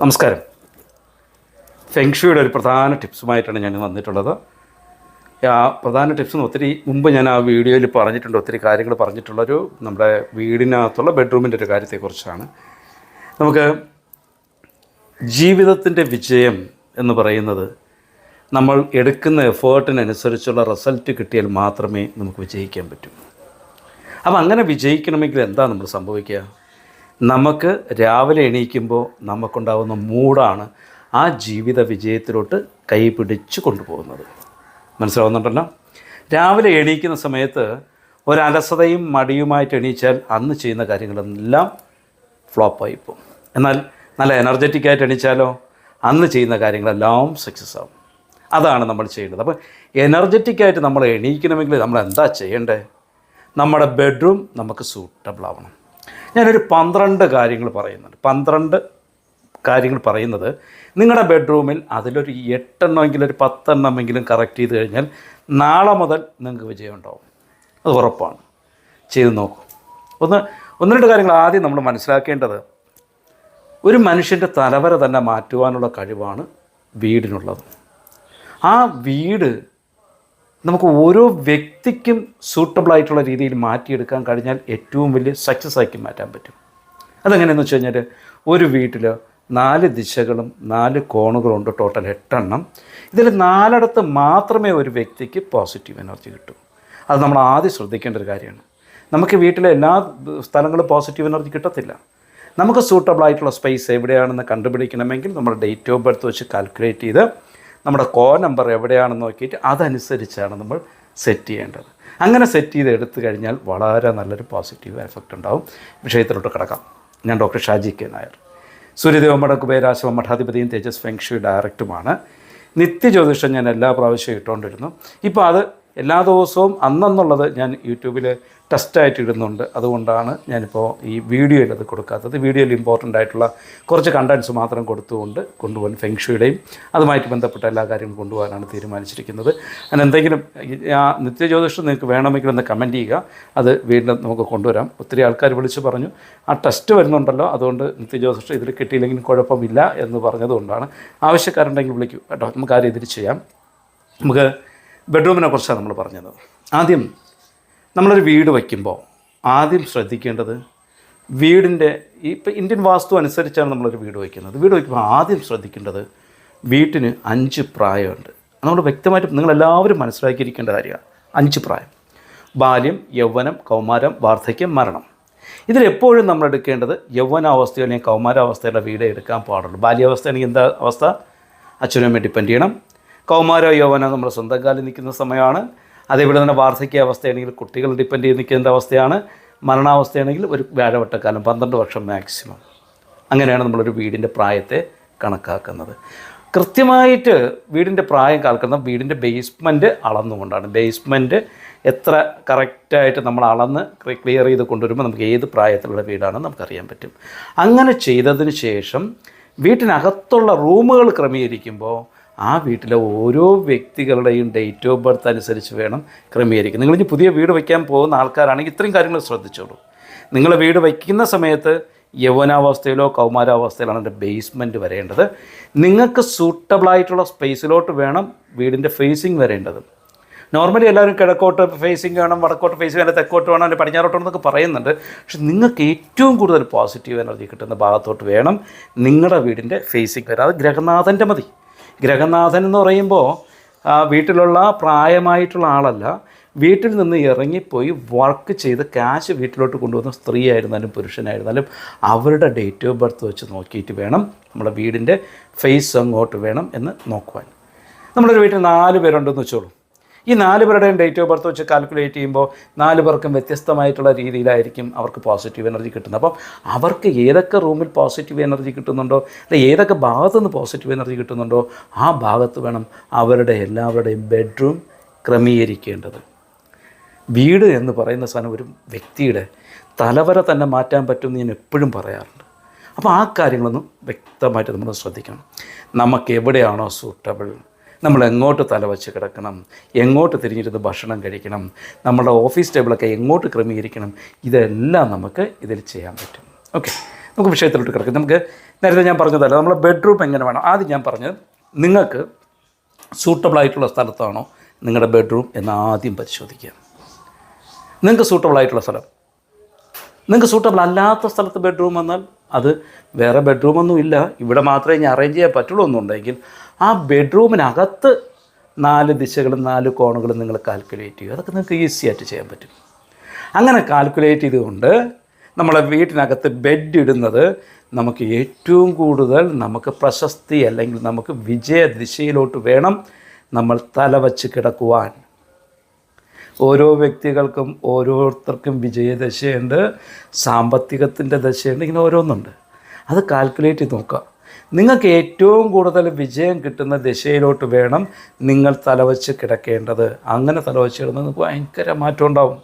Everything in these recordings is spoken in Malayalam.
നമസ്കാരം. ഫെങ്ഷുയുടെ ഒരു പ്രധാന ടിപ്സുമായിട്ടാണ് ഞാൻ വന്നിട്ടുള്ളത്. ആ പ്രധാന ടിപ്സ് ഒത്തിരി മുമ്പ് ഞാൻ ആ വീഡിയോയിൽ പറഞ്ഞിട്ടുണ്ട് ഒത്തിരി കാര്യങ്ങൾ പറഞ്ഞിട്ടുള്ളൊരു നമ്മുടെ വീടിനകത്തുള്ള ബെഡ്റൂമിന്റെ ഒരു കാര്യത്തെക്കുറിച്ചാണ്. നമുക്ക് ജീവിതത്തിന്റെ വിജയം എന്ന് പറയുന്നത് നമ്മൾ എടുക്കുന്ന എഫേർട്ടിനനുസരിച്ചുള്ള റിസൾട്ട് കിട്ടിയാൽ മാത്രമേ നമുക്ക് വിജയിക്കാൻ പറ്റൂ. അപ്പം അങ്ങനെ വിജയിക്കണമെങ്കിൽ എന്താ നമ്മൾ സംഭവിക്കുക? നമുക്ക് രാവിലെ എണീക്കുമ്പോൾ നമുക്കുണ്ടാകുന്ന മൂടാണ് ആ ജീവിത വിജയത്തിലോട്ട് കൈ പിടിച്ച് കൊണ്ടുപോകുന്നത്. മനസ്സിലാവുന്നുണ്ടല്ലോ? രാവിലെ എണീക്കുന്ന സമയത്ത് ഒരലസതയും മടിയുമായിട്ട് എണീച്ചാൽ അന്ന് ചെയ്യുന്ന കാര്യങ്ങളെല്ലാം ഫ്ലോപ്പായി പോകും. എന്നാൽ നല്ല എനർജറ്റിക് ആയിട്ട് എണീച്ചാലോ? അന്ന് ചെയ്യുന്ന കാര്യങ്ങളെല്ലാം സക്സസ് ആവും. അതാണ് നമ്മൾ ചെയ്യേണ്ടത്. അപ്പോൾ എനർജറ്റിക് ആയിട്ട് നമ്മൾ എണീക്കണമെങ്കിൽ നമ്മൾ എന്താ ചെയ്യേണ്ടത്? നമ്മുടെ ബെഡ്റൂം നമുക്ക് സൂട്ടബിൾ ആവണം. ഞാനൊരു പന്ത്രണ്ട് കാര്യങ്ങൾ പറയുന്നുണ്ട്. പന്ത്രണ്ട് കാര്യങ്ങൾ പറയുന്നത് നിങ്ങളുടെ ബെഡ്റൂമിൽ അതിലൊരു എട്ടെണ്ണമെങ്കിലും ഒരു പത്തെണ്ണമെങ്കിലും കറക്റ്റ് ചെയ്ത് കഴിഞ്ഞാൽ നാളെ മുതൽ നിങ്ങൾക്ക് വിജയം ഉണ്ടാവും അത് ഉറപ്പാണ്. ചെയ്ത് നോക്കൂ. ഒന്ന് ഒന്ന് രണ്ട് കാര്യങ്ങൾ ആദ്യം നമ്മൾ മനസ്സിലാക്കേണ്ടത് ഒരു മനുഷ്യന്റെ തലവര തന്നെ മാറ്റുവാനുള്ള കഴിവാണ് വീടിനുള്ളത്. ആ വീട് നമുക്ക് ഓരോ വ്യക്തിക്കും സൂട്ടബിൾ ആയിട്ടുള്ള രീതിയിൽ മാറ്റിയെടുക്കാൻ കഴിഞ്ഞാൽ ഏറ്റവും വലിയ സക്സസ് ആക്കി മാറ്റാൻ പറ്റും. അതെങ്ങനെയെന്ന് വെച്ച് കഴിഞ്ഞാൽ ഒരു വീട്ടിൽ നാല് ദിശകളും നാല് കോണുകളുണ്ട് ടോട്ടൽ എട്ടെണ്ണം. ഇതിൽ നാലിടത്ത് മാത്രമേ ഒരു വ്യക്തിക്ക് പോസിറ്റീവ് എനർജി കിട്ടൂ. അത് നമ്മൾ ആദ്യം ശ്രദ്ധിക്കേണ്ട ഒരു കാര്യമാണ്. നമുക്ക് വീട്ടിലെ എല്ലാ സ്ഥലങ്ങളും പോസിറ്റീവ് എനർജി കിട്ടത്തില്ല. നമുക്ക് സൂട്ടബിൾ ആയിട്ടുള്ള സ്പേസ് എവിടെയാണെന്ന് കണ്ടുപിടിക്കണമെങ്കിൽ നമ്മുടെ ഡേറ്റ് ഓഫ് ബർത്ത് വെച്ച് കാൽക്കുലേറ്റ് ചെയ്ത് നമ്മുടെ കോ നമ്പർ എവിടെയാണെന്ന് നോക്കിയിട്ട് അതനുസരിച്ചാണ് നമ്മൾ സെറ്റ് ചെയ്യേണ്ടത്. അങ്ങനെ സെറ്റ് ചെയ്ത് എടുത്തു കഴിഞ്ഞാൽ വളരെ നല്ലൊരു പോസിറ്റീവ് എഫക്റ്റ് ഉണ്ടാവും. വിഷയത്തിലോട്ട് കിടക്കാം. ഞാൻ ഡോക്ടർ ഷാജി കെ നായർ. സൂര്യദേവമ്മയുടെ കുബേരാശിവ മഠാധിപതിയും തേജസ് ഫെങ്ഷു ഡയറക്റ്റുമാണ് നിത്യജ്യോതിഷം ഞാൻ എല്ലാ പ്രാവശ്യവും ഇട്ടുകൊണ്ടിരുന്നു. ഇപ്പോൾ അത് എല്ലാ ദിവസവും അന്നെന്നുള്ളത് ഞാൻ യൂട്യൂബിൽ ടെസ്റ്റായിട്ട് ഇടുന്നുണ്ട്. അതുകൊണ്ടാണ് ഞാനിപ്പോൾ ഈ വീഡിയോയിൽ അത് കൊടുക്കാത്തത്. വീഡിയോയിൽ ഇമ്പോർട്ടന്റ് ആയിട്ടുള്ള കുറച്ച് കണ്ടൻസ് മാത്രം കൊടുത്തുകൊണ്ട് കൊണ്ടുപോകാൻ ഫെങ്ഷുയുടെയും അതുമായിട്ട് ബന്ധപ്പെട്ട എല്ലാ കാര്യങ്ങളും കൊണ്ടുപോകാനാണ് തീരുമാനിച്ചിരിക്കുന്നത്. അതിന് എന്തെങ്കിലും ആ നിത്യജ്യോതിഷം നിങ്ങൾക്ക് വേണമെങ്കിൽ ഒന്ന് കമന്റ് ചെയ്യുക. അത് വീണ്ടും നമുക്ക് കൊണ്ടുവരാം. ഒത്തിരി ആൾക്കാർ വിളിച്ച് പറഞ്ഞു ആ ടെസ്റ്റ് വരുന്നുണ്ടല്ലോ അതുകൊണ്ട് നിത്യജ്യോതിഷം ഇതിൽ കിട്ടിയില്ലെങ്കിലും കുഴപ്പമില്ല എന്ന് പറഞ്ഞതുകൊണ്ടാണ്. ആവശ്യക്കാരുണ്ടെങ്കിൽ വിളിക്കൂ. കേട്ടോ നമുക്ക് ആ രീതിയിൽ ചെയ്യാം. നമുക്ക് ബെഡ്റൂമിനെ കുറിച്ചാണ് നമ്മൾ പറഞ്ഞത്. ആദ്യം നമ്മളൊരു വീട് വയ്ക്കുമ്പോൾ ആദ്യം ശ്രദ്ധിക്കേണ്ടത് വീടിന്റെ ഇപ്പം ഇന്ത്യൻ വാസ്തു അനുസരിച്ചാണ് നമ്മളൊരു വീട് വയ്ക്കുന്നത്. വീട് വയ്ക്കുമ്പോൾ ആദ്യം ശ്രദ്ധിക്കേണ്ടത് വീട്ടിന് അഞ്ച് പ്രായമുണ്ട്. നമ്മൾ വ്യക്തമായിട്ട് നിങ്ങളെല്ലാവരും മനസ്സിലാക്കിയിരിക്കേണ്ട കാര്യമാണ്. അഞ്ച് പ്രായം. ബാല്യം യൗവനം കൗമാരം വാർദ്ധക്യം മരണം. ഇതിലെപ്പോഴും നമ്മൾ എടുക്കേണ്ടത് യൗവനാവസ്ഥയോ അല്ലെങ്കിൽ കൗമാരാവസ്ഥയുടെ വീട് എടുക്കാൻ പാടുള്ളൂ. ബാല്യാവസ്ഥയാണെങ്കിൽ എന്താ അവസ്ഥ? അച്ഛനും ഡിപ്പെൻഡ് ചെയ്യണം. കൗമാര യൗവന നമ്മുടെ സ്വന്തം കാലിൽ നിൽക്കുന്ന സമയമാണ്. അതേപോലെ തന്നെ വാർദ്ധക്യ അവസ്ഥയാണെങ്കിൽ കുട്ടികൾ ഡിപ്പെൻഡ് ചെയ്ത് നിൽക്കേണ്ട അവസ്ഥയാണ്. മരണാവസ്ഥയാണെങ്കിൽ ഒരു വ്യാഴവട്ടക്കാലം പന്ത്രണ്ട് വർഷം മാക്സിമം അങ്ങനെയാണ് നമ്മളൊരു വീടിന്റെ പ്രായത്തെ കണക്കാക്കുന്നത്. കൃത്യമായിട്ട് വീടിന്റെ പ്രായം കണക്കുന്ന വീടിന്റെ ബേസ്മെന്റ് അളന്നുകൊണ്ടാണ്. ബേസ്മെന്റ് എത്ര കറക്റ്റായിട്ട് നമ്മൾ അളന്ന് ക്ലിയർ ചെയ്ത് കൊണ്ടുവരുമ്പോൾ നമുക്ക് ഏത് പ്രായത്തിലുള്ള വീടാണെന്ന് നമുക്കറിയാൻ പറ്റും. അങ്ങനെ ചെയ്തതിന് ശേഷം വീട്ടിനകത്തുള്ള റൂമുകൾ ക്രമീകരിക്കുമ്പോൾ ആ വീട്ടിലെ ഓരോ വ്യക്തികളുടെയും ഡേറ്റ് ഓഫ് ബർത്ത് അനുസരിച്ച് വേണം ക്രമീകരിക്കുക നിങ്ങൾ ഇനി പുതിയ വീട് വയ്ക്കാൻ പോകുന്ന ആൾക്കാരാണെങ്കിൽ ഇത്രയും കാര്യങ്ങൾ ശ്രദ്ധിച്ചോളൂ. നിങ്ങൾ വീട് വയ്ക്കുന്ന സമയത്ത് യൗവനാവസ്ഥയിലോ കൗമാരാവസ്ഥയിലാണ് അതിന്റെ ബേസ്മെന്റ് വരേണ്ടത്. നിങ്ങൾക്ക് സൂട്ടബിളായിട്ടുള്ള സ്പേസിലോട്ട് വേണം വീടിന്റെ ഫേസിങ് വരേണ്ടത്. നോർമലി എല്ലാവരും കിഴക്കോട്ട് ഫേസിങ് വേണം വടക്കോട്ട് ഫേസിങ് വേണം തെക്കോട്ട് വേണം അല്ലെങ്കിൽ പടിഞ്ഞാറോട്ട് വേണം എന്നൊക്കെ പറയുന്നുണ്ട്. പക്ഷെ നിങ്ങൾക്ക് ഏറ്റവും കൂടുതൽ പോസിറ്റീവ് എനർജി കിട്ടുന്ന ഭാഗത്തോട്ട് വേണം നിങ്ങളുടെ വീടിന്റെ ഫേസിങ് വരാം അത് ഗ്രഹനാഥന്റെ മതി. ഗ്രഹനാഥൻ എന്ന് പറയുമ്പോൾ വീട്ടിലുള്ള പ്രായമായിട്ടുള്ള ആളല്ല. വീട്ടിൽ നിന്ന് ഇറങ്ങിപ്പോയി വർക്ക് ചെയ്ത് ക്യാഷ് വീട്ടിലോട്ട് കൊണ്ടുവന്ന സ്ത്രീ ആയിരുന്നാലും പുരുഷനായിരുന്നാലും അവരുടെ ഡേറ്റ് ഓഫ് ബർത്ത് വെച്ച് നോക്കിയിട്ട് വേണം നമ്മുടെ വീടിന്റെ ഫേസ് അങ്ങോട്ട് വേണം എന്ന് നോക്കുവാൻ. നമ്മളൊരു വീട്ടിൽ നാല് പേരുണ്ടെന്ന് വെച്ചോളൂ. ഈ നാല് പേരുടെയും ഡേറ്റ് ഓഫ് ബർത്ത് വെച്ച് കാൽക്കുലേറ്റ് ചെയ്യുമ്പോൾ നാല് പേർക്കും വ്യത്യസ്തമായിട്ടുള്ള രീതിയിലായിരിക്കും അവർക്ക് പോസിറ്റീവ് എനർജി കിട്ടുന്നത്. അപ്പം അവർക്ക് ഏതൊക്കെ റൂമിൽ പോസിറ്റീവ് എനർജി കിട്ടുന്നുണ്ടോ അല്ലെ ഏതൊക്കെ ഭാഗത്തു നിന്ന് പോസിറ്റീവ് എനർജി കിട്ടുന്നുണ്ടോ ആ ഭാഗത്ത് വേണം അവരുടെ എല്ലാവരുടെയും ബെഡ്റൂം ക്രമീകരിക്കേണ്ടത്. വീട് എന്ന് പറയുന്ന സാധനം ഒരു വ്യക്തിയുടെ തലവര തന്നെ മാറ്റാൻ പറ്റുമെന്ന് ഞാൻ എപ്പോഴും പറയാറുണ്ട്. അപ്പോൾ ആ കാര്യങ്ങളൊന്നും വ്യക്തമായിട്ട് നമ്മൾ ശ്രദ്ധിക്കണം. നമുക്ക് എവിടെയാണോ സൂട്ടബിൾ നമ്മൾ എങ്ങോട്ട് തലവച്ച് കിടക്കണം? എങ്ങോട്ട് തിരിഞ്ഞിരുന്ന് ഭക്ഷണം കഴിക്കണം? നമ്മുടെ ഓഫീസ് ടേബിളൊക്കെ എങ്ങോട്ട് ക്രമീകരിക്കണം? ഇതെല്ലാം നമുക്ക് ഇതിൽ ചെയ്യാൻ പറ്റും. ഓക്കെ നമുക്ക് വിഷയത്തിലോട്ട് കിടക്കും. നമുക്ക് നേരത്തെ ഞാൻ പറഞ്ഞതല്ല നമ്മളെ ബെഡ്റൂം എങ്ങനെ വേണം? ആദ്യം ഞാൻ പറഞ്ഞത് നിങ്ങൾക്ക് സൂട്ടബിൾ ആയിട്ടുള്ള സ്ഥലത്താണോ നിങ്ങളുടെ ബെഡ്റൂം എന്ന് ആദ്യം പരിശോധിക്കുക. നിങ്ങൾക്ക് സൂട്ടബിൾ ആയിട്ടുള്ള സ്ഥലം. നിങ്ങൾക്ക് സൂട്ടബിൾ അല്ലാത്ത സ്ഥലത്ത് ബെഡ്റൂം വന്നാൽ അത് വേറെ ബെഡ്റൂമൊന്നും ഇല്ല. ഇവിടെ മാത്രമേ ഇനി അറേഞ്ച് ചെയ്യാൻ പറ്റുള്ളൂ എന്നുണ്ടെങ്കിൽ ആ ബെഡ്റൂമിനകത്ത് നാല് ദിശകളും നാല് കോണുകളും നിങ്ങൾ കാൽക്കുലേറ്റ് ചെയ്യുക. അതൊക്കെ നിങ്ങൾക്ക് ഈസി ആയിട്ട് ചെയ്യാൻ പറ്റും. അങ്ങനെ കാൽക്കുലേറ്റ് ചെയ്തുകൊണ്ട് നമ്മളെ വീട്ടിനകത്ത് ബെഡ് ഇടുന്നത് നമുക്ക് ഏറ്റവും കൂടുതൽ നമുക്ക് പ്രശസ്തി അല്ലെങ്കിൽ നമുക്ക് വിജയ ദിശയിലോട്ട് വേണം നമ്മൾ തലവച്ച് കിടക്കുവാൻ. ഓരോ വ്യക്തികൾക്കും ഓരോരുത്തർക്കും വിജയദശയുണ്ട് സാമ്പത്തികത്തിന്റെ ദശയുണ്ട് ഇങ്ങനെ ഓരോന്നുണ്ട്. അത് കാൽക്കുലേറ്റ് ചെയ്ത് നോക്കുക. നിങ്ങൾക്ക് ഏറ്റവും കൂടുതൽ വിജയം കിട്ടുന്ന ദിശയിലോട്ട് വേണം നിങ്ങൾ തലവച്ച് കിടക്കേണ്ടത്. അങ്ങനെ തലവച്ച് കിടന്നത് ഭയങ്കര മാറ്റം ഉണ്ടാവും.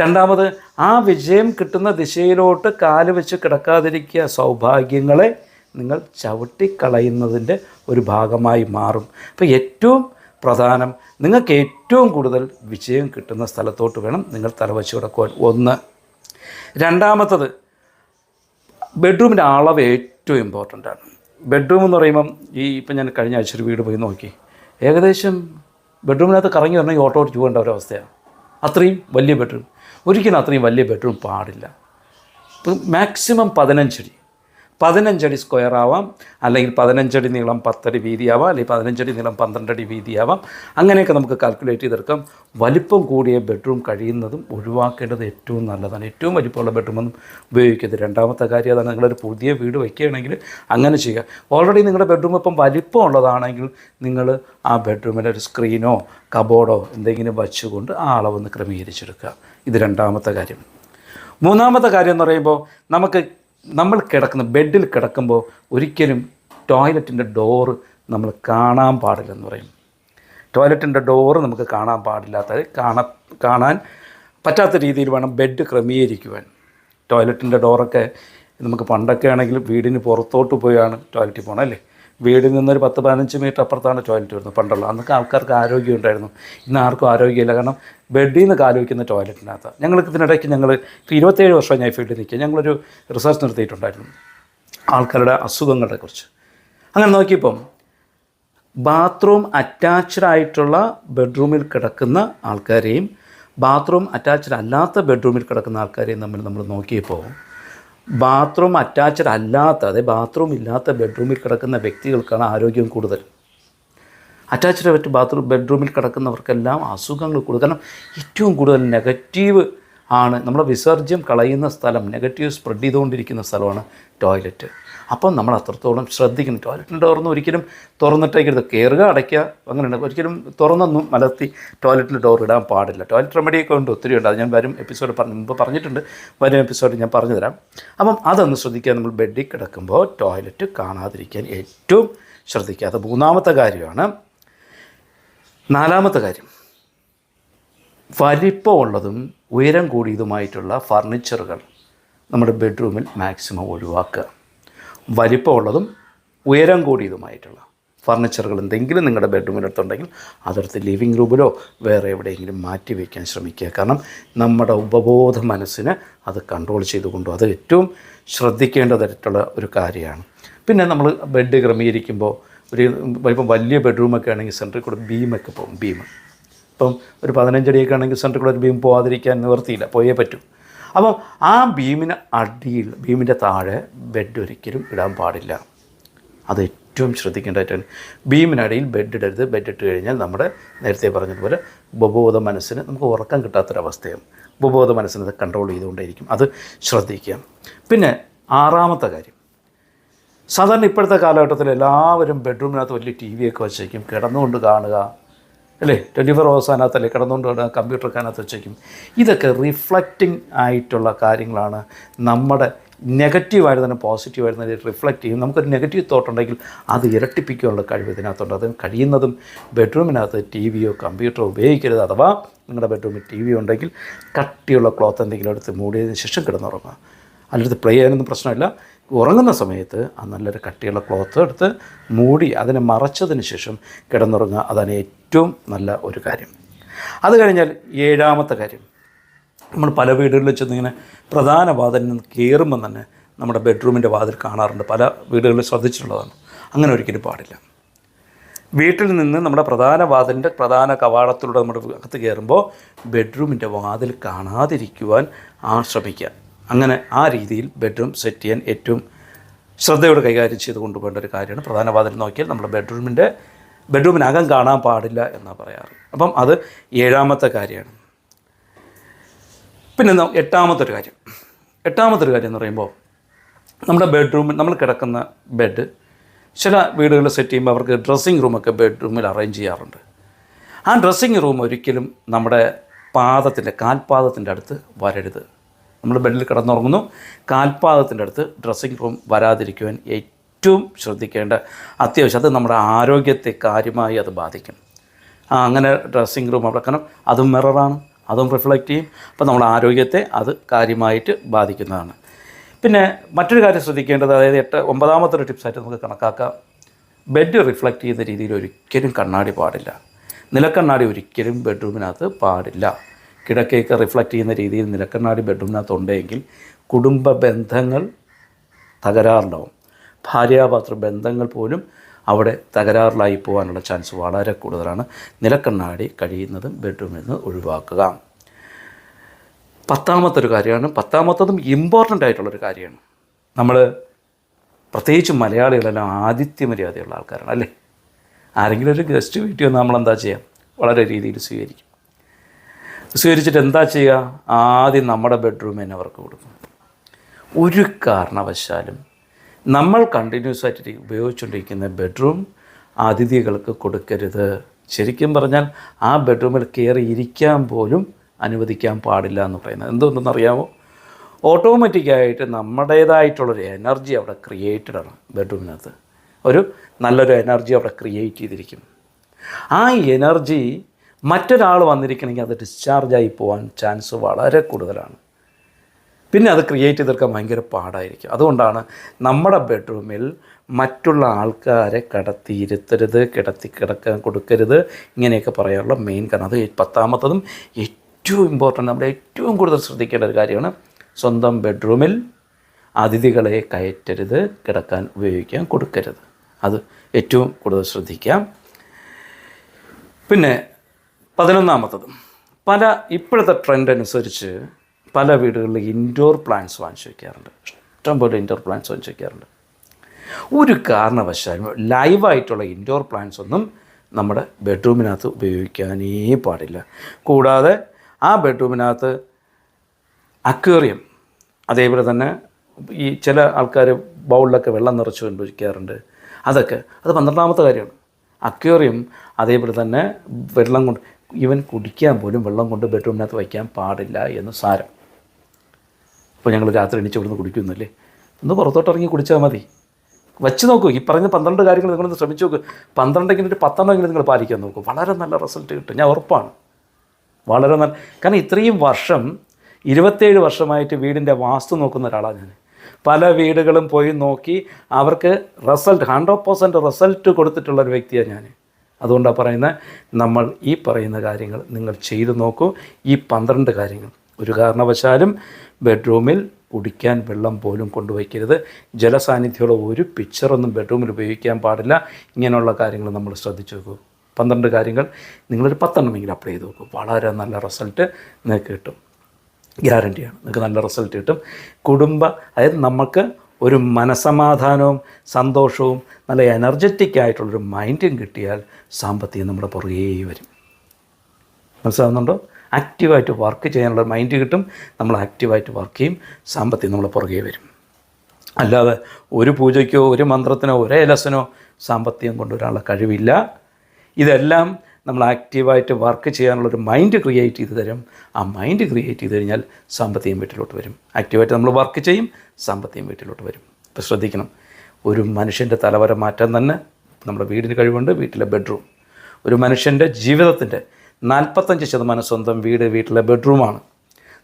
രണ്ടാമത് ആ വിജയം കിട്ടുന്ന ദിശയിലോട്ട് കാൽ വെച്ച് കിടക്കാതിരിക്കുക സൗഭാഗ്യങ്ങളെ നിങ്ങൾ ചവിട്ടിക്കളയുന്നതിന്റെ ഒരു ഭാഗമായി മാറും. അപ്പോൾ ഏറ്റവും പ്രധാനം നിങ്ങൾക്ക് ഏറ്റവും കൂടുതൽ വിജയം കിട്ടുന്ന സ്ഥലത്തോട്ട് വേണം നിങ്ങൾ തലവച്ച് കിടക്കുവാൻ. ഒന്ന്. രണ്ടാമത്തത് ബെഡ്റൂമിന്റെ അളവ് ഏറ്റവും ഇമ്പോർട്ടന്റ് ആണ്. ബെഡ്റൂം എന്ന് പറയുമ്പം ഈ ഇപ്പം ഞാൻ കഴിഞ്ഞ ആഴ്ച ഒരു വീട് പോയി നോക്കി. ഏകദേശം ബെഡ്റൂമിനകത്ത് കറങ്ങി വരണമെങ്കിൽ ഓട്ടോ ഓടിച്ച് പോകേണ്ട ഒരവസ്ഥയാണ് അത്രയും വലിയ ബെഡ്റൂം. ഒരിക്കലും അത്രയും വലിയ ബെഡ്റൂം പാടില്ല. മാക്സിമം പതിനഞ്ചടി. പതിനഞ്ചടി സ്ക്വയർ ആവാം അല്ലെങ്കിൽ പതിനഞ്ചടി നീളം പത്തടി വീതിയാവാം അല്ലെങ്കിൽ പതിനഞ്ചടി നീളം പന്ത്രണ്ടടി വീതിയാവാം. അങ്ങനെയൊക്കെ നമുക്ക് കാൽക്കുലേറ്റ് ചെയ്തെടുക്കാം. വലിപ്പം കൂടിയ ബെഡ്റൂം കഴിയുന്നതും ഒഴിവാക്കേണ്ടത് ഏറ്റവും നല്ലതാണ്. ഏറ്റവും വലിപ്പമുള്ള ബെഡ്റൂമൊന്നും ഉപയോഗിക്കരുത്. രണ്ടാമത്തെ കാര്യം അതാണ് നിങ്ങളൊരു പുതിയ വീട് വയ്ക്കുകയാണെങ്കിൽ അങ്ങനെ ചെയ്യുക. ഓൾറെഡി നിങ്ങളുടെ ബെഡ്റൂം ഇപ്പം വലിപ്പമുള്ളതാണെങ്കിൽ നിങ്ങൾ ആ ബെഡ്റൂമിൽ ഒരു സ്ക്രീനോ കബോർഡോ എന്തെങ്കിലും വച്ചുകൊണ്ട് ആ അളവൊന്ന് ക്രമീകരിച്ചെടുക്കുക. ഇത് രണ്ടാമത്തെ കാര്യം. മൂന്നാമത്തെ കാര്യം എന്ന് പറയുമ്പോൾ നമുക്ക് നമ്മൾ കിടക്കുന്ന ബെഡിൽ കിടക്കുമ്പോൾ ഒരിക്കലും ടോയ്ലറ്റിന്റെ ഡോറ് നമ്മൾ കാണാൻ പാടില്ലെന്ന് പറയും. ടോയ്ലറ്റിന്റെ ഡോറ് നമുക്ക് കാണാൻ പാടില്ലാത്ത കാണാ കാണാൻ പറ്റാത്ത രീതിയിൽ വേണം ബെഡ് ക്രമീകരിക്കുവാൻ. ടോയ്ലറ്റിന്റെ ഡോറൊക്കെ നമുക്ക് പണ്ടൊക്കെ ആണെങ്കിൽ വീടിന് പുറത്തോട്ട് പോയാണ് ടോയ്ലറ്റിൽ പോകണം അല്ലേ? വീടിൽ നിന്നൊരു പത്ത് പതിനഞ്ച് മീറ്റർ അപ്പുറത്താണ് ടോയ്ലറ്റ് വരുന്നത് പണ്ടുള്ള. അന്നൊക്കെ ആൾക്കാർക്ക് ആരോഗ്യം ഉണ്ടായിരുന്നു. ഇന്ന് ആർക്കും ആരോഗ്യമില്ല. കാരണം ബെഡിൽ നിന്ന് കാലു വയ്ക്കുന്ന ടോയ്ലറ്റിനകത്ത് ഞങ്ങൾക്ക് ഇതിനിടയ്ക്ക് ഞങ്ങൾ ഇപ്പോൾ ഇരുപത്തേഴ് വർഷം ഞാൻ ഫീൽഡിൽ നിൽക്കുക. ഞങ്ങളൊരു റിസർച്ച് നടത്തിയിട്ടുണ്ടായിരുന്നു ആൾക്കാരുടെ അസുഖങ്ങളെ കുറിച്ച്. അങ്ങനെ നോക്കിയപ്പം ബാത്റൂം അറ്റാച്ച്ഡ് ആയിട്ടുള്ള ബെഡ്റൂമിൽ കിടക്കുന്ന ആൾക്കാരെയും ബാത്റൂം അറ്റാച്ച്ഡ് അല്ലാത്ത ബെഡ്റൂമിൽ കിടക്കുന്ന ആൾക്കാരെയും തമ്മിൽ നമ്മൾ നോക്കിയപ്പോൾ ബാത്റൂം അറ്റാച്ച്ഡ് അല്ലാത്ത അതായത് ബാത്റൂം ഇല്ലാത്ത ബെഡ്റൂമിൽ കിടക്കുന്ന വ്യക്തികൾക്കാണ് ആരോഗ്യം കൂടുതൽ. അറ്റാച്ച്ഡ് ആയിട്ട് ബാത്റൂം ബെഡ്റൂമിൽ കിടക്കുന്നവർക്കെല്ലാം അസുഖങ്ങൾ കൂടുതൽ കാരണം ഏറ്റവും കൂടുതൽ നെഗറ്റീവ് ആണ്. നമ്മുടെ വിസർജ്യം കളയുന്ന സ്ഥലം നെഗറ്റീവ് സ്പ്രെഡ് ചെയ്തുകൊണ്ടിരിക്കുന്ന സ്ഥലമാണ് ടോയ്ലറ്റ്. അപ്പം നമ്മൾ അത്രത്തോളം ശ്രദ്ധിക്കണം. ടോയ്ലറ്റിന്റെ ഡോറൊന്നും ഒരിക്കലും തുറന്നിട്ടേക്കരുത്. കയറുക അടയ്ക്കുക അങ്ങനെയുണ്ട്. ഒരിക്കലും തുറന്നൊന്നും മലർത്തി ടോയ്ലറ്റിൽ ഡോർ ഇടാൻ പാടില്ല. ടോയ്ലറ്റ് റെമഡിയൊക്കെ ഉണ്ട് ഒത്തിരി ഉണ്ട്. അത് ഞാൻ വരും എപ്പിസോഡ് പറഞ്ഞ് മുമ്പ് പറഞ്ഞിട്ടുണ്ട്. വരും എപ്പിസോഡ് ഞാൻ പറഞ്ഞു തരാം. അപ്പം അതൊന്ന് ശ്രദ്ധിക്കുക. നമ്മൾ ബെഡിൽ കിടക്കുമ്പോൾ ടോയ്ലറ്റ് കാണാതിരിക്കാൻ ഏറ്റവും ശ്രദ്ധിക്കുക അത് മൂന്നാമത്തെ കാര്യമാണ്. നാലാമത്തെ കാര്യം. വലിപ്പമുള്ളതും ഉയരം കൂടിയതുമായിട്ടുള്ള ഫർണിച്ചറുകൾ നമ്മുടെ ബെഡ്റൂമിൽ മാക്സിമം ഒഴിവാക്കുക. വലിപ്പമുള്ളതും ഉയരം കൂടിയതുമായിട്ടുള്ള ഫർണിച്ചറുകൾ എന്തെങ്കിലും നിങ്ങളുടെ ബെഡ്റൂമിനടുത്തുണ്ടെങ്കിൽ അതെടുത്ത് ലിവിങ് റൂമിലോ വേറെ എവിടെയെങ്കിലും മാറ്റി വയ്ക്കാൻ ശ്രമിക്കുക. കാരണം നമ്മുടെ ഉപബോധ മനസ്സിന് അത് കൺട്രോൾ ചെയ്തുകൊണ്ടു അത് ഏറ്റവും ശ്രദ്ധിക്കേണ്ടതായിട്ടുള്ള ഒരു കാര്യമാണ്. പിന്നെ നമ്മൾ ബെഡ് ക്രമീകരിക്കുമ്പോൾ ഒരു ഇപ്പം വലിയ ബെഡ്റൂമൊക്കെ ആണെങ്കിൽ സെന്ററിൽ കൂടെ ബീമൊക്കെ പോകും ബീം ഇപ്പം ഒരു പതിനഞ്ചടിയൊക്കെ ആണെങ്കിൽ സെന്ററിൽ കൂടെ ഒരു ബീം പോകാതിരിക്കാൻ നിവർത്തിയില്ല പോയേ പറ്റൂ. അപ്പം ആ ബീമിന് അടിയിൽ ബീമിന്റെ താഴെ ബെഡ് ഒരിക്കലും ഇടാൻ പാടില്ല. അത് ഏറ്റവും ശ്രദ്ധിക്കേണ്ടതായിട്ടാണ് ഭീമിനടിയിൽ ബെഡ് ഇടരുത്. ബെഡ് ഇട്ട് കഴിഞ്ഞാൽ നമ്മുടെ നേരത്തെ പറഞ്ഞതുപോലെ ഉപബോധ മനസ്സിന് നമുക്ക് ഉറക്കം കിട്ടാത്തൊരവസ്ഥയാണ് ഉപബോധ മനസ്സിനെ അത് കൺട്രോൾ ചെയ്തുകൊണ്ടേയിരിക്കും. അത് ശ്രദ്ധിക്കുക. പിന്നെ ആറാമത്തെ കാര്യം. സാധാരണ ഇപ്പോഴത്തെ കാലഘട്ടത്തിൽ എല്ലാവരും ബെഡ്റൂമിനകത്ത് വലിയ ടി വി ഒക്കെ വെച്ചേക്കും. കിടന്നുകൊണ്ട് കാണുക. അല്ലേ? ട്വന്റി ഫോർ ഹവേഴ്സ് അതിനകത്തല്ലേ? കിടന്നുകൊണ്ട് കമ്പ്യൂട്ടർക്ക് അതിനകത്ത് വെച്ചേക്കും. ഇതൊക്കെ റിഫ്ലക്റ്റിംഗ് ആയിട്ടുള്ള കാര്യങ്ങളാണ്. നമ്മുടെ നെഗറ്റീവായിട്ട് തന്നെ പോസിറ്റീവായിട്ട് തന്നെ റിഫ്ലക്റ്റ് ചെയ്യും. നമുക്കൊരു നെഗറ്റീവ് തോട്ട് ഉണ്ടെങ്കിൽ അത് ഇരട്ടിപ്പിക്കാനുള്ള കഴിവ് ഇതിനകത്തുണ്ട്. അത് കഴിയുന്നതും ബെഡ്റൂമിനകത്ത് ടി വിയോ കമ്പ്യൂട്ടറോ ഉപയോഗിക്കരുത്. അഥവാ നിങ്ങളുടെ ബെഡ്റൂമിൽ ടി വി ഉണ്ടെങ്കിൽ കട്ടിയുള്ള ക്ലോത്ത് എന്തെങ്കിലും എടുത്ത് മൂടിയതിന് ശേഷം കിടന്നുറങ്ങുക. അല്ലെടുത്ത് പ്ലേ ചെയ്യാനൊന്നും പ്രശ്നമില്ല. ഉറങ്ങുന്ന സമയത്ത് ആ നല്ലൊരു കട്ടിയുള്ള ക്ലോത്ത് എടുത്ത് മൂടി അതിനെ മറച്ചതിന് ശേഷം കിടന്നുറങ്ങുക അതാണ് ഏറ്റവും നല്ല ഒരു കാര്യം. അത് കഴിഞ്ഞാൽ ഏഴാമത്തെ കാര്യം. നമ്മൾ പല വീടുകളിൽ ചെന്നിങ്ങനെ പ്രധാന വാതിലിൽ നിന്ന് കയറുമ്പം തന്നെ നമ്മുടെ ബെഡ്റൂമിന്റെ വാതിൽ കാണാറുണ്ട്. പല വീടുകളിൽ ശ്രദ്ധിച്ചിട്ടുള്ളതാണ്. അങ്ങനെ ഒരിക്കലും പാടില്ല. വീട്ടിൽ നിന്ന് നമ്മുടെ പ്രധാന വാതിലിന്റെ പ്രധാന കവാടത്തിലൂടെ നമ്മുടെ അകത്ത് കയറുമ്പോൾ ബെഡ്റൂമിന്റെ വാതിൽ കാണാതിരിക്കുവാൻ ആ ശ്രമിക്കുക അങ്ങനെ ആ രീതിയിൽ ബെഡ്റൂം സെറ്റ് ചെയ്യാൻ ഏറ്റവും ശ്രദ്ധയോടെ കൈകാര്യം ചെയ്ത് കൊണ്ടുപോകേണ്ട ഒരു കാര്യമാണ്. പ്രധാന വാതിൽ നോക്കിയാൽ നമ്മുടെ ബെഡ്റൂമിന്റെ ബെഡ്റൂമിനകം കാണാൻ പാടില്ല എന്നാണ് പറയാറ്. അപ്പം അത് ഏഴാമത്തെ കാര്യമാണ്. പിന്നെ എട്ടാമത്തെ ഒരു കാര്യം. എട്ടാമത്തെ ഒരു കാര്യം എന്ന് പറയുമ്പോൾ നമ്മുടെ ബെഡ്റൂമിൽ നമ്മൾ കിടക്കുന്ന ബെഡ് ചില വീടുകളിൽ സെറ്റ് ചെയ്യുമ്പോൾ അവർക്ക് ഡ്രസ്സിങ് റൂമൊക്കെ ബെഡ്റൂമിൽ അറേഞ്ച് ചെയ്യാറുണ്ട്. ആ ഡ്രസ്സിങ് റൂം ഒരിക്കലും നമ്മുടെ പാദത്തിന്റെ കാൽപാദത്തിന്റെ അടുത്ത് വരരുത്. നമ്മൾ ബെഡിൽ കിടന്നുറങ്ങുന്നു. കാൽപാദത്തിന്റെ അടുത്ത് ഡ്രസ്സിംഗ് റൂം വരാതിരിക്കുവാൻ ഏറ്റവും ശ്രദ്ധിക്കേണ്ട അത്യാവശ്യം അത് നമ്മുടെ ആരോഗ്യത്തെ കാര്യമായി അത് ബാധിക്കും. അങ്ങനെ ഡ്രസ്സിംഗ് റൂം അവിടെ കാരണം അതും മിററാണ് അതും റിഫ്ലക്റ്റ് ചെയ്യും. അപ്പോൾ നമ്മുടെ ആരോഗ്യത്തെ അത് കാര്യമായിട്ട് ബാധിക്കുന്നതാണ്. പിന്നെ മറ്റൊരു കാര്യം ശ്രദ്ധിക്കേണ്ടത് അതായത് എട്ട് ഒമ്പതാമത്തെ ഒരു ടിപ്സായിട്ട് നമുക്ക് കണക്കാക്കാം. ബെഡ് റിഫ്ലക്റ്റ് ചെയ്യുന്ന രീതിയിൽ ഒരിക്കലും കണ്ണാടി പാടില്ല. നിലക്കണ്ണാടി ഒരിക്കലും ബെഡ്റൂമിനകത്ത് പാടില്ല. കിടക്കയൊക്കെ റിഫ്ലക്റ്റ് ചെയ്യുന്ന രീതിയിൽ നിലക്കണ്ണാടി ബെഡ്റൂമിനകത്ത് ഉണ്ടെങ്കിൽ കുടുംബ ബന്ധങ്ങൾ തകരാറുണ്ടാവും ഭാര്യാപാത്ര ബന്ധങ്ങൾ പോലും അവിടെ തകരാറിലായി പോകാനുള്ള ചാൻസ് വളരെ കൂടുതലാണ്. നിലക്കണ്ണാടി കഴിയുന്നതും ബെഡ്റൂമിൽ നിന്ന് ഒഴിവാക്കുക. പത്താമത്തെ ഒരു കാര്യമാണ്. പത്താമത്തതും ഇമ്പോർട്ടന്റ് ആയിട്ടുള്ളൊരു കാര്യമാണ്. നമ്മൾ പ്രത്യേകിച്ച് മലയാളികളെല്ലാം ആതിഥ്യ മര്യാദയുള്ള ആൾക്കാരാണ് അല്ലേ? ആരെങ്കിലും ഒരു ഗസ്റ്റ് വീട്ടിൽ വന്ന് നമ്മളെന്താ ചെയ്യാം? വളരെ രീതിയിൽ സ്വീകരിക്കും. സ്വീകരിച്ചിട്ട് എന്താ ചെയ്യുക ആദ്യം നമ്മുടെ ബെഡ്റൂം തന്നെ അവർക്ക് കൊടുക്കും. ഒരു കാരണവശാലും നമ്മൾ കണ്ടിന്യൂസ് ആയിട്ട് ഉപയോഗിച്ചുകൊണ്ടിരിക്കുന്ന ബെഡ്റൂം അതിഥികൾക്ക് കൊടുക്കരുത്. ശരിക്കും പറഞ്ഞാൽ ആ ബെഡ്റൂമിൽ കയറി ഇരിക്കാൻ പോലും അനുവദിക്കാൻ പാടില്ല എന്ന് പറയുന്നത് എന്തുകൊണ്ടെന്നറിയാമോ? ഓട്ടോമാറ്റിക്കായിട്ട് നമ്മുടേതായിട്ടുള്ളൊരു എനർജി അവിടെ ക്രിയേറ്റഡ് ആണ് ബെഡ്റൂമിനകത്ത് ഒരു നല്ലൊരു എനർജി അവിടെ ക്രിയേറ്റ് ചെയ്തിരിക്കും. ആ എനർജി മറ്റൊരാൾ വന്നിരിക്കണമെങ്കിൽ അത് ഡിസ്ചാർജായി പോകാൻ ചാൻസ് വളരെ കൂടുതലാണ്. പിന്നെ അത് ക്രിയേറ്റ് ചെയ്തെടുക്കാൻ ഭയങ്കര പാടായിരിക്കും. അതുകൊണ്ടാണ് നമ്മുടെ ബെഡ്റൂമിൽ മറ്റുള്ള ആൾക്കാരെ കടത്തി ഇരുത്തരുത് കിടത്തി കിടക്കാൻ കൊടുക്കരുത്. ഇങ്ങനെയൊക്കെ പറയാനുള്ള മെയിൻ കാരണം. അത് പത്താമത്തതും ഏറ്റവും ഇമ്പോർട്ടന്റ് നമ്മുടെ ഏറ്റവും കൂടുതൽ ശ്രദ്ധിക്കേണ്ട ഒരു കാര്യമാണ് സ്വന്തം ബെഡ്റൂമിൽ അതിഥികളെ കയറ്റരുത് കിടക്കാൻ ഉപയോഗിക്കാൻ കൊടുക്കരുത്. അത് ഏറ്റവും കൂടുതൽ ശ്രദ്ധിക്കാം. പിന്നെ പതിനൊന്നാമത്തത്. പല ഇപ്പോഴത്തെ ട്രെൻഡ് അനുസരിച്ച് പല വീടുകളിൽ ഇൻഡോർ പ്ലാന്റ്സ് വാങ്ങിച്ചു വയ്ക്കാറുണ്ട് ഇഷ്ടംപോലെ ഇൻഡോർ പ്ലാന്റ്സ് വാങ്ങിച്ചു വയ്ക്കാറുണ്ട് ഒരു കാരണവശാലും ലൈവായിട്ടുള്ള ഇൻഡോർ പ്ലാന്റ്സ് ഒന്നും നമ്മുടെ ബെഡ്റൂമിനകത്ത് ഉപയോഗിക്കാനേ പാടില്ല. കൂടാതെ ആ ബെഡ്റൂമിനകത്ത് അക്വേറിയം അതേപോലെ തന്നെ ഈ ചില ആൾക്കാർ ബൗളിലൊക്കെ വെള്ളം നിറച്ച് കൊണ്ട് അതൊക്കെ അത് പന്ത്രണ്ടാമത്തെ കാര്യമാണ്. അക്വേറിയം അതേപോലെ തന്നെ വെള്ളം കൊണ്ട് ഈവൻ കുടിക്കാൻ പോലും വെള്ളം കൊണ്ട് ബെഡ്റൂമിനകത്ത് വയ്ക്കാൻ പാടില്ല എന്ന് സാരം. ഇപ്പോൾ ഞങ്ങൾ രാത്രി എണീച്ച് ഇവിടുന്ന് കുടിക്കുന്നല്ലേ? ഒന്ന് പുറത്തോട്ടിറങ്ങി കുടിച്ചാൽ മതി. വെച്ച് നോക്കൂ ഈ പറഞ്ഞ പന്ത്രണ്ട് കാര്യങ്ങൾ നിങ്ങളൊന്ന് ശ്രമിച്ചു നോക്കൂ. പന്ത്രണ്ടെങ്കിലും ഒരു പത്തെണ്ണമെങ്കിലും നിങ്ങൾ പാലിക്കാൻ നോക്കൂ. വളരെ നല്ല റിസൾട്ട് കിട്ടും. ഞാൻ ഉറപ്പാണ്. വളരെ നല്ല കാരണം ഇത്രയും വർഷം ഇരുപത്തേഴ് വർഷമായിട്ട് വീടിന്റെ വാസ്തു നോക്കുന്ന ഒരാളാണ് ഞാൻ. പല വീടുകളും പോയി നോക്കി അവർക്ക് റിസൾട്ട് ഹൺഡ്രഡ് പെർസെന്റ് റിസൾട്ട് കൊടുത്തിട്ടുള്ള ഒരു വ്യക്തിയാണ് ഞാൻ. അതുകൊണ്ടാണ് പറയുന്നത് നമ്മൾ ഈ പറയുന്ന കാര്യങ്ങൾ നിങ്ങൾ ചെയ്തു നോക്കൂ. ഈ പന്ത്രണ്ട് കാര്യങ്ങൾ. ഒരു കാരണവശാലും ബെഡ്റൂമിൽ കുടിക്കാൻ വെള്ളം പോലും കൊണ്ടുവയ്ക്കരുത്. ജലസാന്നിധ്യമുള്ള ഒരു പിക്ചറൊന്നും ബെഡ്റൂമിൽ ഉപയോഗിക്കാൻ പാടില്ല. ഇങ്ങനെയുള്ള കാര്യങ്ങൾ നമ്മൾ ശ്രദ്ധിച്ചു നോക്കൂ. പന്ത്രണ്ട് കാര്യങ്ങൾ നിങ്ങളൊരു പത്തെണ്ണമെങ്കിലും അപ്ലൈ ചെയ്ത് നോക്കൂ. വളരെ നല്ല റിസൾട്ട് നിങ്ങൾക്ക് കിട്ടും. ഗ്യാരണ്ടിയാണ് നിങ്ങൾക്ക് നല്ല റിസൾട്ട് കിട്ടും. കുടുംബ അതായത് നമുക്ക് ഒരു മനസമാധാനവും സന്തോഷവും നല്ല എനർജറ്റിക് ആയിട്ടുള്ളൊരു മൈൻഡും കിട്ടിയാൽ സാമ്പത്തികം നമ്മുടെ പുറകേ വരും. മനസ്സിലാവുന്നുണ്ടോ? ആക്റ്റീവായിട്ട് വർക്ക് ചെയ്യാനുള്ള മൈൻഡ് കിട്ടും നമ്മൾ ആക്റ്റീവായിട്ട് വർക്ക് ചെയ്യും സാമ്പത്തികം നമ്മളെ പുറകെ വരും. അല്ലാതെ ഒരു പൂജയ്ക്കോ ഒരു മന്ത്രത്തിനോ ഒരേ ലെസനോ സാമ്പത്തികം കൊണ്ടുവരാനുള്ള കഴിവില്ല. ഇതെല്ലാം നമ്മൾ ആക്റ്റീവായിട്ട് വർക്ക് ചെയ്യാനുള്ളൊരു മൈൻഡ് ക്രിയേറ്റ് ചെയ്ത് തരും. ആ മൈൻഡ് ക്രിയേറ്റ് ചെയ്ത് കഴിഞ്ഞാൽ സാമ്പത്തികം വീട്ടിലോട്ട് വരും. ആക്റ്റീവായിട്ട് നമ്മൾ വർക്ക് ചെയ്യും സാമ്പത്തികം വീട്ടിലോട്ട് വരും. ഇപ്പോൾ ശ്രദ്ധിക്കണം. ഒരു മനുഷ്യന്റെ തലവര മാറ്റാൻ തന്നെ നമ്മുടെ വീടിന് കഴിവുണ്ട് വീട്ടിലെ ബെഡ്റൂം. ഒരു മനുഷ്യന്റെ ജീവിതത്തിന്റെ നാൽപ്പത്തഞ്ച് ശതമാനം സ്വന്തം വീട് വീട്ടിലെ ബെഡ്റൂമാണ്.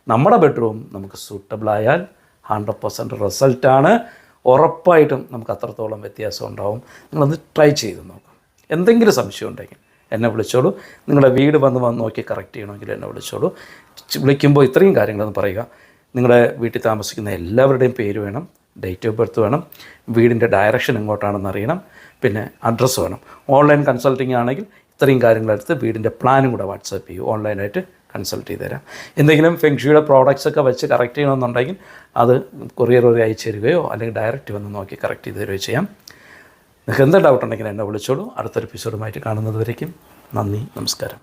നമ്മുടെ ബെഡ്റൂം നമുക്ക് സൂട്ടബിളായാൽ ഹൺഡ്രഡ് പെർസെന്റ് റിസൾട്ടാണ് ഉറപ്പായിട്ടും നമുക്ക് അത്രത്തോളം വ്യത്യാസം ഉണ്ടാവും. നിങ്ങളൊന്ന് ട്രൈ ചെയ്ത് നോക്കും. എന്തെങ്കിലും സംശയം ഉണ്ടെങ്കിൽ എന്നെ വിളിച്ചോളൂ. നിങ്ങളുടെ വീട് വന്ന് വന്ന് നോക്കി കറക്റ്റ് ചെയ്യണമെങ്കിൽ എന്നെ വിളിച്ചോളൂ. വിളിക്കുമ്പോൾ ഇത്രയും കാര്യങ്ങളൊന്ന് പറയുക. നിങ്ങളുടെ വീട്ടിൽ താമസിക്കുന്ന എല്ലാവരുടെയും പേര് വേണം ഡേറ്റ് ഓഫ് ബർത്ത് വേണം വീടിന്റെ ഡയറക്ഷൻ എങ്ങോട്ടാണെന്ന് അറിയണം പിന്നെ അഡ്രസ്സ് വേണം. ഓൺലൈൻ കൺസൾട്ടിങ് ആണെങ്കിൽ ഇത്രയും കാര്യങ്ങളെടുത്ത് വീടിന്റെ പ്ലാനും കൂടെ വാട്സാപ്പ് ചെയ്യൂ. ഓൺലൈനായിട്ട് കൺസൾട്ട് ചെയ്ത് തരാം. എന്തെങ്കിലും ഫെങ്ഷിയുടെ പ്രോഡക്റ്റ്സ് ഒക്കെ വെച്ച് കറക്റ്റ് ചെയ്യണമെന്നുണ്ടെങ്കിൽ അത് കൊറിയർ വഴി അയച്ചു തരികയോ അല്ലെങ്കിൽ ഡയറക്റ്റ് വന്ന് നോക്കി കറക്റ്റ് ചെയ്ത് തരികയോ ചെയ്യാം. നിങ്ങൾക്ക് എന്ത് ഡൗട്ട് ഉണ്ടെങ്കിൽ എന്നെ വിളിച്ചോളൂ. അടുത്തൊരു എപ്പിസോഡുമായിട്ട് കാണുന്നത് വരയ്ക്കും. നന്ദി നമസ്കാരം.